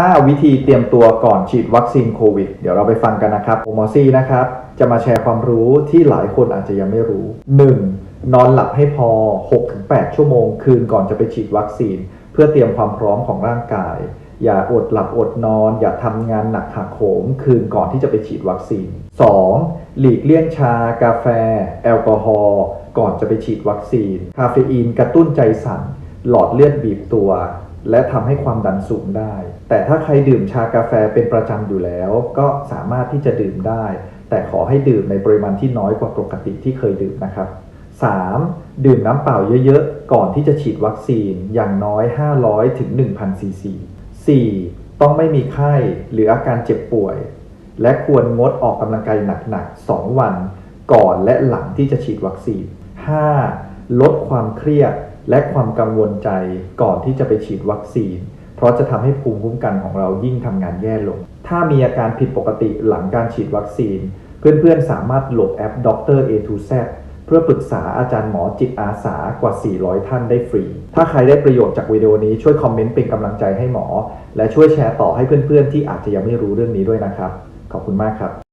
5 วิธีเตรียมตัวก่อนฉีดวัคซีนโควิด เดี๋ยวเราไปฟังกันนะครับโอมอซี่นะครับ จะมาแชร์ความรู้ที่หลายคนอาจจะยังไม่รู้ 1. นอนหลับให้พอ 6-8 ชั่วโมง คืนก่อนจะไปฉีดวัคซีน เพื่อเตรียมความพร้อมของร่างกาย อย่าอดหลับอดนอน อย่าทำงานหนักหักโหม คืนก่อนที่จะไปฉีดวัคซีน 2. หลีกเลี่ยงชา กาแฟ แอลกอฮอล์ก่อนจะไปฉีดวัคซีน คาเฟอีนกระตุ้นใจสั่นหลอดเลือดบีบตัว และทำให้ความดันสูงได้ แต่ถ้าใครดื่มชากาแฟเป็นประจำอยู่แล้ว ก็สามารถที่จะดื่มได้ แต่ขอให้ดื่มในปริมาณที่น้อยกว่าปกติที่เคยดื่มนะครับ 3. ดื่มน้ำเปล่าเยอะๆ ก่อนที่จะฉีดวัคซีนอย่างน้อย 500ถึง1,000ซีซี 4. ต้องไม่มีไข้หรืออาการเจ็บป่วย และควรงดออกกำลังกายหนักๆ 2 วัน ก่อนและหลังที่จะฉีดวัคซีน 5. ลดความเครียด และความกังวลใจก่อนที่จะไปฉีดวัคซีน เพราะจะทำให้ภูมิคุ้มกันของเรายิ่งทำงานแย่ลง ถ้ามีอาการผิดปกติหลังการฉีดวัคซีน เพื่อนๆสามารถโหลดแอป Dr. A to Z เพื่อปรึกษาอาจารย์หมอจิตอาสากว่า 400 ท่านได้ฟรี ถ้าใครได้ประโยชน์จากวิดีโอนี้ช่วยคอมเมนต์เป็นกำลังใจให้หมอ และช่วยแชร์ต่อให้เพื่อนๆ ที่อาจจะยังไม่รู้เรื่องนี้ด้วยนะครับ ขอบคุณมากครับ